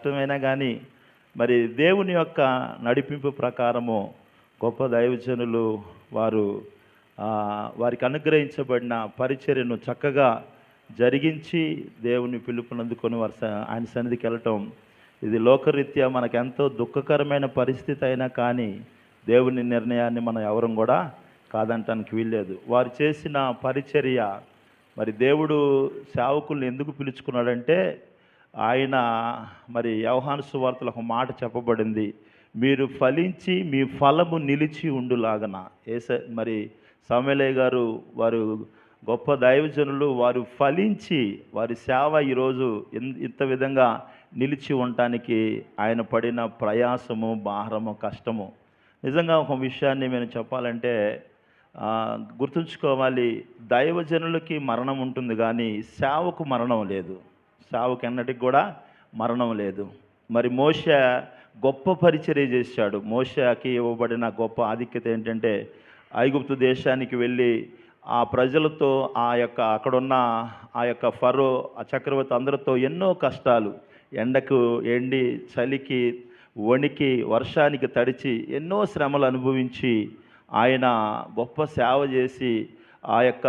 కష్టమైనా కానీ మరి దేవుని యొక్క నడిపింపు ప్రకారము గొప్ప దైవజనులు వారు వారికి అనుగ్రహించబడిన పరిచర్యను చక్కగా జరిగించి దేవుని పిలుపునందుకొని వారి స- ఆయన సన్నిధికి వెళ్ళటం. ఇది లోకరీత్యా మనకు ఎంతో దుఃఖకరమైన పరిస్థితి అయినా కానీ దేవుని నిర్ణయాన్ని మనం ఎవరం కూడా కాదంటానికి వీల్లేదు. వారు చేసిన పరిచర్య మరి దేవుడు సేవకుల్ని ఎందుకు పిలుచుకున్నాడంటే ఆయన మరి యవహాను సువార్తలు ఒక మాట చెప్పబడింది మీరు ఫలించి మీ ఫలము నిలిచి ఉండులాగన. ఏస మరి సమలయ్య గారు వారు గొప్ప దైవజనులు వారు ఫలించి వారి సేవ ఈరోజు ఇన్- ఇంత విధంగా నిలిచి ఉండటానికి ఆయన పడిన ప్రయాసము భారము కష్టము. నిజంగా ఒక విషయాన్ని నేను చెప్పాలంటే గుర్తుంచుకోవాలి. దైవజనులకి మరణం ఉంటుంది కానీ సేవకు మరణం లేదు. సావుకి ఎన్నటికి కూడా మరణం లేదు. మరి మోష గొప్ప పరిచర్య చేశాడు. మోషకి ఇవ్వబడిన గొప్ప ఆధిక్యత ఏంటంటే ఐగుప్తు దేశానికి వెళ్ళి ఆ ప్రజలతో ఆ యొక్క అక్కడున్న ఆ యొక్క ఫరో ఆ చక్రవర్తి అందరితో ఎన్నో కష్టాలు ఎండకు ఎండి చలికి వణికి వర్షానికి తడిచి ఎన్నో శ్రమలు అనుభవించి ఆయన గొప్ప సేవ చేసి ఆ యొక్క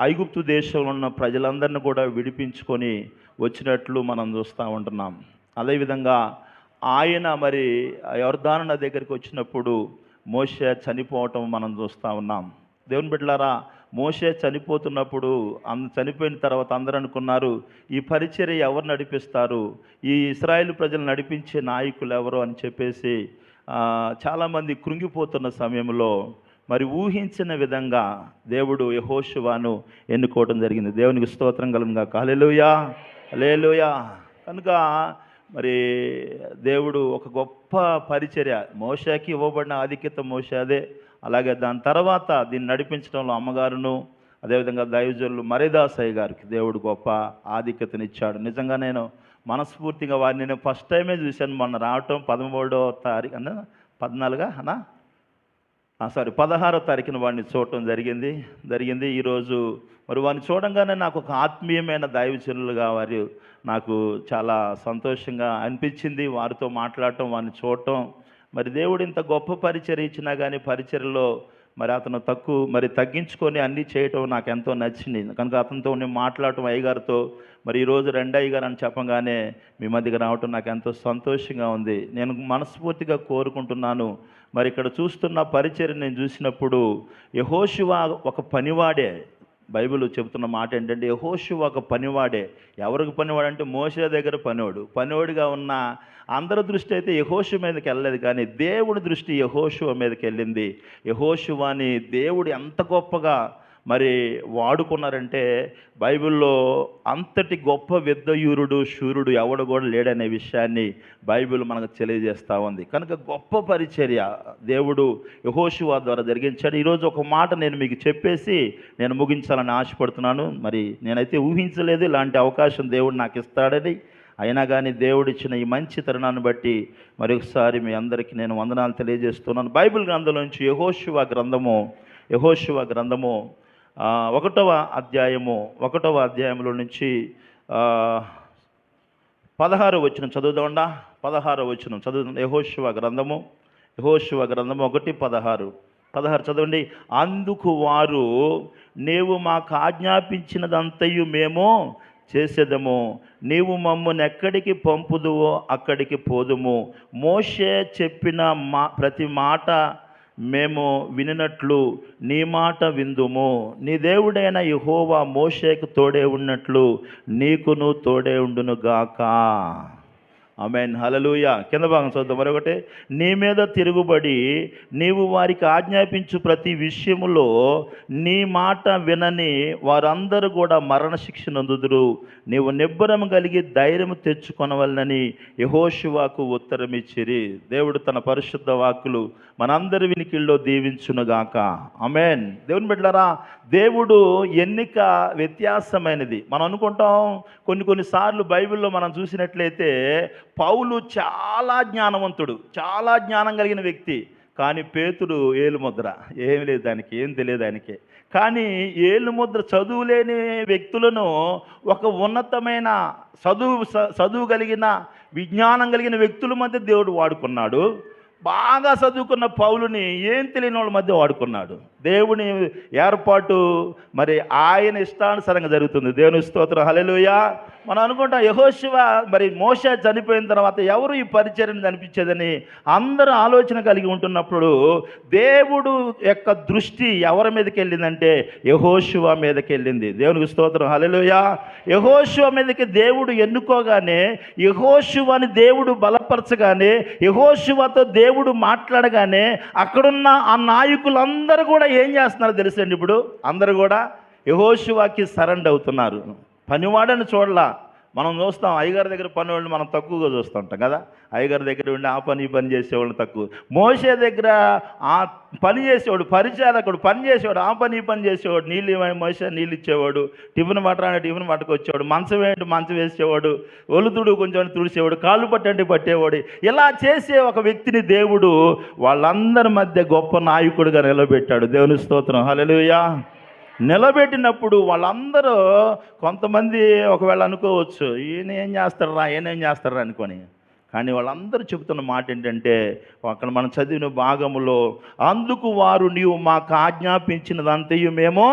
ఐగుప్తు దేశంలో ఉన్న ప్రజలందరిని కూడా విడిపించుకొని వచ్చినట్లు మనం చూస్తూ ఉంటున్నాం. అదేవిధంగా ఆయన మరి యోర్ధాను దగ్గరికి వచ్చినప్పుడు మోషే చనిపోవటం మనం చూస్తూ ఉన్నాం. దేవుని బిడ్డలారా మోషే చనిపోతున్నప్పుడు అంద చనిపోయిన తర్వాత అందరూ అనుకున్నారు ఈ పరిచర్య ఎవరు నడిపిస్తారు? ఈ ఇస్రాయేల్ ప్రజలు నడిపించే నాయకులు ఎవరు అని చెప్పేసి చాలామంది కృంగిపోతున్న సమయంలో మరి ఊహించిన విధంగా దేవుడు యహోశివాను ఎన్నుకోవడం జరిగింది. దేవునికి స్తోత్రం కలుగుగా కాలేలుయా లేలుయా కనుక మరి దేవుడు ఒక గొప్ప పరిచర్య. మోషాకి ఇవ్వబడిన ఆధిక్యత మోషాదే అలాగే దాని తర్వాత దీన్ని నడిపించడంలో అమ్మగారును అదేవిధంగా దైవజనులు మరిదాసయ్య గారికి దేవుడు గొప్ప ఆధిక్యతనిచ్చాడు. నిజంగా నేను మనస్ఫూర్తిగా వారిని నేను ఫస్ట్ టైమే చూశాను. మొన్న రావటం పదమూడో తారీఖు అన్న పద్నాలుగా అన్నా? సారీ పదహారో తారీఖున వాడిని చూడటం జరిగింది. జరిగింది. ఈరోజు మరి వాడిని చూడంగానే నాకు ఒక ఆత్మీయమైన దైవచనులుగా వారు నాకు చాలా సంతోషంగా అనిపించింది. వారితో మాట్లాడటం వారిని చూడటం. మరి దేవుడు ఇంత గొప్ప పరిచర్య ఇచ్చినా కానీ పరిచర్లో మరి అతను తక్కువ మరి తగ్గించుకొని అన్నీ చేయటం నాకు ఎంతో నచ్చింది. కనుక అతనితో నేను మాట్లాడటం అయ్యగారితో మరి ఈరోజు రెండు అయ్యగారు అని చెప్పగానే మీ మధ్యకి రావటం నాకు ఎంతో సంతోషంగా ఉంది. నేను మనస్ఫూర్తిగా కోరుకుంటున్నాను. మరి ఇక్కడ చూస్తున్న పరిచయం నేను చూసినప్పుడు యహోశివ ఒక పనివాడే. బైబిల్ చెబుతున్న మాట ఏంటంటే యహోషు ఒక పనివాడే. ఎవరికి పనివాడు అంటే మోసే దగ్గర పనివాడు. పనివాడిగా ఉన్న అందరి దృష్టి అయితే యహోషు మీదకి వెళ్ళలేదు కానీ దేవుడి దృష్టి యహోషువ మీదకి వెళ్ళింది. యహోషువాని దేవుడు ఎంత గొప్పగా మరి వాడుకున్నారంటే బైబిల్లో అంతటి గొప్ప విద్వయూరుడు శూరుడు ఎవడు కూడా లేడనే విషయాన్ని బైబిల్ మనకు తెలియజేస్తూ ఉంది. కనుక గొప్ప పరిచర్య దేవుడు యహోశివా ద్వారా జరిగించాడు. ఈరోజు ఒక మాట నేను మీకు చెప్పేసి నేను ముగించాలని ఆశపడుతున్నాను. మరి నేనైతే ఊహించలేదు ఇలాంటి అవకాశం దేవుడు నాకు ఇస్తాడని. అయినా కానీ దేవుడిచ్చిన ఈ మంచి తరుణాన్ని బట్టి మరొకసారి మీ అందరికీ నేను వందనాలు తెలియజేస్తున్నాను. బైబిల్ గ్రంథంలోంచి యహోశివ గ్రంథము యహోశివ గ్రంథము ఒకటవ అధ్యాయము ఒకటవ అధ్యాయంలో నుంచి పదహారు వచ్చిన చదువుదామండా పదహారు వచ్చిన చదువు యహోశివ గ్రంథము యహోశివ గ్రంథము ఒకటి పదహారు. పదహారు చదవండి. అందుకు వారు నీవు మాకు ఆజ్ఞాపించినదంతయు మేము చేసేదము. నీవు మమ్మల్ని ఎక్కడికి పంపుదువో అక్కడికి పోదుము. మోషే చెప్పిన మా ప్రతి మాట మేము వినినట్లు నీ మాట విందుము. నీ దేవుడైన యహోవా మోషేకు తోడే ఉన్నట్లు నీకును తోడే ఉండునుగాక. ఆమెన్. హలలుయ కింద భాగం చూద్దాం. మరొకటి నీ మీద తిరుగుబడి నీవు వారికి ఆజ్ఞాపించు ప్రతి విషయములో నీ మాట వినని వారందరూ కూడా మరణశిక్ష నందుదురు. నీవు నిబ్బరం కలిగి ధైర్యం తెచ్చుకొనవలనని యహోశివాకు ఉత్తరం ఇచ్చిరి దేవుడు తన పరిశుద్ధ వాక్కులు మనందరి వినికిల్లో దీవించునుగాక. అమెన్ దేవుని బిడ్డలారా దేవుడు ఎన్నిక వ్యత్యాసమైనది. మనం అనుకుంటాం కొన్ని కొన్నిసార్లు బైబిల్లో మనం చూసినట్లయితే పౌలు చాలా జ్ఞానవంతుడు చాలా జ్ఞానం కలిగిన వ్యక్తి. కానీ పేతుడు ఏలుముద్ర ఏం లేదు దానికి ఏం తెలియదానికి కానీ ఏలుముద్ర చదువు లేని వ్యక్తులను ఒక ఉన్నతమైన చదువు చదువు కలిగిన విజ్ఞానం కలిగిన వ్యక్తుల మధ్య దేవుడు వాడుకున్నాడు. బాగా చదువుకున్న పౌలుని ఏం తెలియని వాళ్ళ మధ్య వాడుకున్నాడు. దేవుని ఏర్పాటు మరి ఆయన ఇష్టానుసారంగా జరుగుతుంది. దేవుని స్తోత్రం. హల్లెలూయా. మనం అనుకుంటాం యహోశివ మరి మోష చనిపోయిన తర్వాత ఎవరు ఈ పరిచర్ని కనిపించేదని అందరూ ఆలోచన కలిగి ఉంటున్నప్పుడు దేవుడు యొక్క దృష్టి ఎవరి మీదకి వెళ్ళిందంటే యహోశివ మీదకి వెళ్ళింది. దేవునికి స్తోత్రం. హల్లెలూయా. యహోశివ మీదకి దేవుడు ఎన్నుకోగానే యహోశివని దేవుడు బలపరచగానే యహోశివతో దేవుడు మాట్లాడగానే అక్కడున్న ఆ నాయకులందరూ కూడా ఏం చేస్తున్నారో తెలుసండి ఇప్పుడు? అందరూ కూడా యహోశివాకి సరెండ్ అవుతున్నారు పనివాడని చూడలా. మనం చూస్తాం అయ్యగారి దగ్గర పని వాళ్ళని మనం తక్కువగా చూస్తుంటాం కదా? అయ్యగారి దగ్గర ఉండి ఆ పని ఈ పని చేసేవాళ్ళు తక్కువ. మోసే దగ్గర ఆ పని చేసేవాడు పరిచారకుడు పని చేసేవాడు ఆ పని ఈ పని చేసేవాడు. నీళ్ళు ఇవ్వండి మోసే నీళ్ళు ఇచ్చేవాడు టిఫిన్ పట్టరాని టిఫిన్ పట్టుకొచ్చేవాడు మంచం ఏంటి మంచం వేసేవాడు ఒలుతుడు కొంచెం తుడిచేవాడు కాళ్ళు పట్టండి పట్టేవాడు. ఇలా చేసే ఒక వ్యక్తిని దేవుడు వాళ్ళందరి మధ్య గొప్ప నాయకుడిగా నిలబెట్టాడు. దేవుని స్తోత్రం. హలో నిలబెట్టినప్పుడు వాళ్ళందరూ కొంతమంది ఒకవేళ అనుకోవచ్చు ఈయన ఏం చేస్తారా ఈయన ఏం చేస్తారా అనుకొని. కానీ వాళ్ళందరూ చెబుతున్న మాట ఏంటంటే అక్కడ మనం చదివిన భాగములో అందుకు వారు నీవు మాకు ఆజ్ఞాపించినదంతయు మేము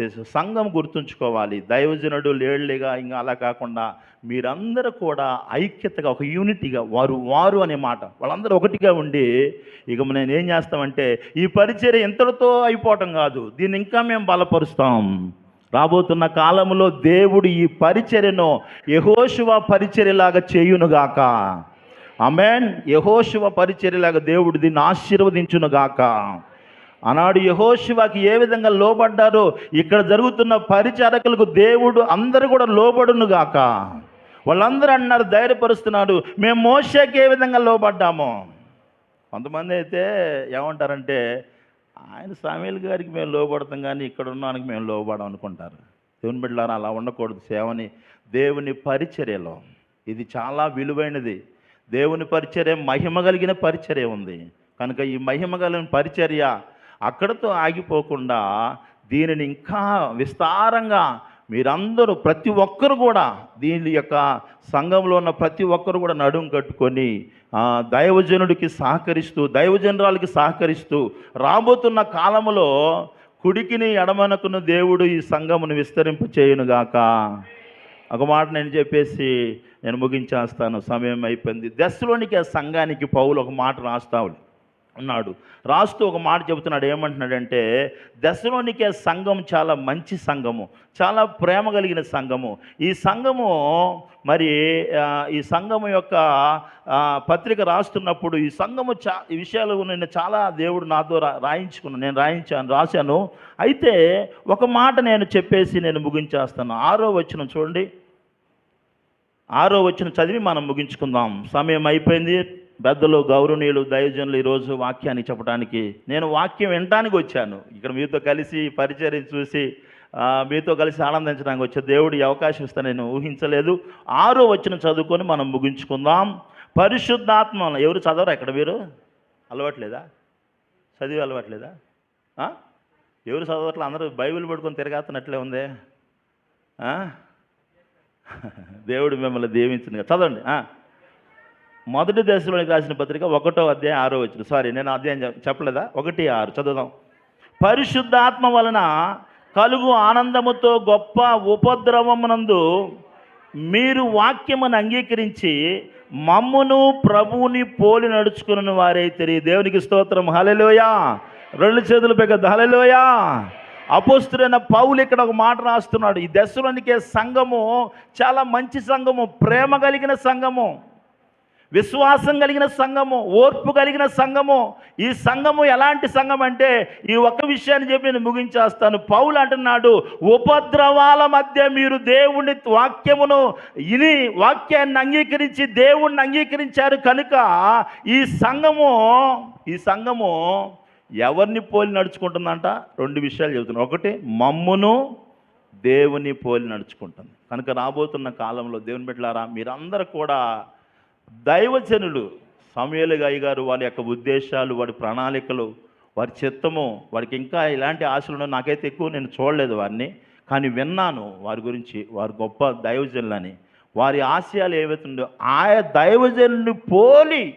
చేసే సంఘం గుర్తుంచుకోవాలి. దైవజనుడు లేళ్ళిగా ఇంకా అలా కాకుండా మీరందరూ కూడా ఐక్యతగా ఒక యూనిటీగా వారు వారు అనే మాట వాళ్ళందరూ ఒకటిగా ఉండి ఇక నేను ఏం చేస్తామంటే ఈ పరిచర్య ఇంతటితో అయిపోవటం కాదు. దీన్ని ఇంకా మేము బలపరుస్తాం. రాబోతున్న కాలంలో దేవుడు ఈ పరిచర్యను యహోశివ పరిచర్యలాగా చేయునుగాక. అమెన్ యహోశివ పరిచర్యలాగా దేవుడు దీన్ని ఆశీర్వదించునుగాక. ఆనాడు యహోశివాకి ఏ విధంగా లోబడ్డారో ఇక్కడ జరుగుతున్న పరిచారకులకు దేవుడు అందరూ కూడా లోబడును గాక. వాళ్ళందరూ అన్నారు ధైర్యపరుస్తున్నాడు మేము మోషకి ఏ విధంగా లోబడ్డాము. కొంతమంది అయితే ఏమంటారంటే ఆయన సామీల్ గారికి మేము లోబడతాం కానీ ఇక్కడ ఉన్నానికి మేము లోబడం అనుకుంటారు. దేవుని బిడ్డలారా అలా ఉండకూడదు. సేవని దేవుని పరిచర్యలో ఇది చాలా విలువైనది. దేవుని పరిచర్య మహిమ కలిగిన పరిచర్య ఉంది. కనుక ఈ మహిమ కలిగిన పరిచర్య అక్కడతో ఆగిపోకుండా దీనిని ఇంకా విస్తారంగా మీరందరూ ప్రతి ఒక్కరు కూడా దీని యొక్క సంఘంలో ఉన్న ప్రతి ఒక్కరు కూడా నడుం కట్టుకొని దైవజనుడికి సహకరిస్తూ దైవజనురాలకి సహకరిస్తూ రాబోతున్న కాలంలో కుడికిని ఎడమనకును దేవుడు ఈ సంఘమును విస్తరింపు చేయునుగాక ఒక మాట నేను చెప్పేసి నేను ముగించేస్తాను. సమయం అయిపోయింది. దశలోనికి ఆ సంఘానికి పౌలు ఒక మాట రాస్తావుడు ఉన్నాడు. రాస్తూ ఒక మాట చెబుతున్నాడు. ఏమంటున్నాడంటే దశలోనికే సంఘం చాలా మంచి సంఘము చాలా ప్రేమ కలిగిన సంఘము. ఈ సంఘము మరి ఈ సంఘము యొక్క పత్రిక రాస్తున్నప్పుడు ఈ సంఘము చా ఈ విషయాలు నేను చాలా దేవుడు నాతో రా రాయించుకున్నాను నేను రాయించాను రాశాను. అయితే ఒక మాట నేను చెప్పేసి నేను ముగించేస్తాను. ఆరో వచ్చిన చూడండి. ఆరో వచ్చిన చదివి మనం ముగించుకుందాం. సమయం అయిపోయింది. పెద్దలు గౌరవనీయులు దైవజనులు ఈరోజు వాక్యాన్ని చెప్పడానికి నేను వాక్యం వినటానికి వచ్చాను. ఇక్కడ మీతో కలిసి పరిచయం చూసి మీతో కలిసి ఆనందించడానికి వచ్చే దేవుడు అవకాశం ఇస్తే నేను ఊహించలేదు. ఆరో వచ్చిన చదువుకొని మనం ముగించుకుందాం. పరిశుద్ధాత్మ ఎవరు చదవరా ఇక్కడ మీరు? అలవాట్లేదా? చదివి అలవాట్లేదా? ఎవరు చదవట్లే? అందరూ బైబిల్ పడుకొని తిరగాతున్నట్లే ఉందే. దేవుడు మిమ్మల్ని దీవించింది. చదవండి. మొదటి దశలోనికి రాసిన పత్రిక ఒకటో అధ్యాయం ఆరో వచ్చిన సారీ నేను అధ్యాయం చెప్పలేదా? ఒకటి ఆరు చదువుదాం. పరిశుద్ధాత్మ వలన కలుగు ఆనందముతో గొప్ప ఉపద్రవమునందు మీరు వాక్యమును అంగీకరించి మమ్మును ప్రభువుని పోలి నడుచుకున్న వారైతే దేవునికి స్తోత్రం. హలలోయా రెండు చేతులు పెద్ద హలలోయా అపోస్తుడైన పౌలు ఇక్కడ ఒక మాట రాస్తున్నాడు. ఈ దశలోనికే సంఘము చాలా మంచి సంఘము ప్రేమ కలిగిన సంఘము. విశ్వాసం కలిగిన సంఘము ఓర్పు కలిగిన సంఘము. ఈ సంఘము ఎలాంటి సంఘం అంటే ఈ ఒక్క విషయాన్ని చెప్పి నేను ముగించేస్తాను. పౌలు అంటున్నాడు ఉపద్రవాల మధ్య మీరు దేవుని వాక్యమును ఇని వాక్యాన్ని అంగీకరించి దేవుణ్ణి అంగీకరించారు కనుక ఈ సంఘము ఈ సంఘము ఎవరిని పోలి నడుచుకుంటుందంట? రెండు విషయాలు చెబుతున్నాను ఒకటి మమ్మును దేవుని పోలి నడుచుకుంటుంది. కనుక రాబోతున్న కాలంలో దేవుని బిడ్డలారా మీరందరూ కూడా దైవజనులు సమయలు గాయ గారు వారి యొక్క ఉద్దేశాలు వారి ప్రణాళికలు వారి చిత్తము వాడికి ఇంకా ఇలాంటి ఆశలు నాకైతే ఎక్కువ నేను చూడలేదు వారిని. కానీ విన్నాను వారి గురించి వారు గొప్ప దైవజనులని. వారి ఆశయాలు ఏవైతుండో ఆయా దైవజనుని పోలి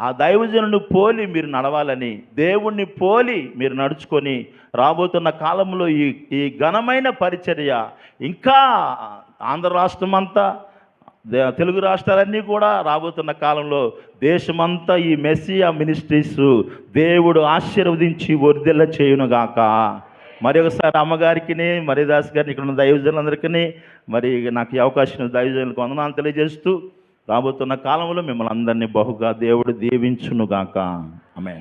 ఆ దైవజనుని పోలి మీరు నడవాలని దేవుణ్ణి పోలి మీరు నడుచుకొని రాబోతున్న కాలంలో ఈ ఈ ఘనమైన పరిచర్య ఇంకా ఆంధ్ర రాష్ట్రం అంతా తెలుగు రాష్ట్రాలన్నీ కూడా రాబోతున్న కాలంలో దేశమంతా ఈ మెస్సియా మినిస్ట్రీస్ దేవుడు ఆశీర్వదించి వర్ధిల్ల చేయునుగాక. మరి ఒకసారి అమ్మగారికి మరిదాస్ గారిని ఇక్కడ ఉన్న దైవజనులందరికీ మరి నాకు ఈ అవకాశం దైవజనులకు వందనాలు తెలియజేస్తూ రాబోతున్న కాలంలో మిమ్మల్ని అందరినీ బహుగా దేవుడు దీవించునుగాక. ఆమె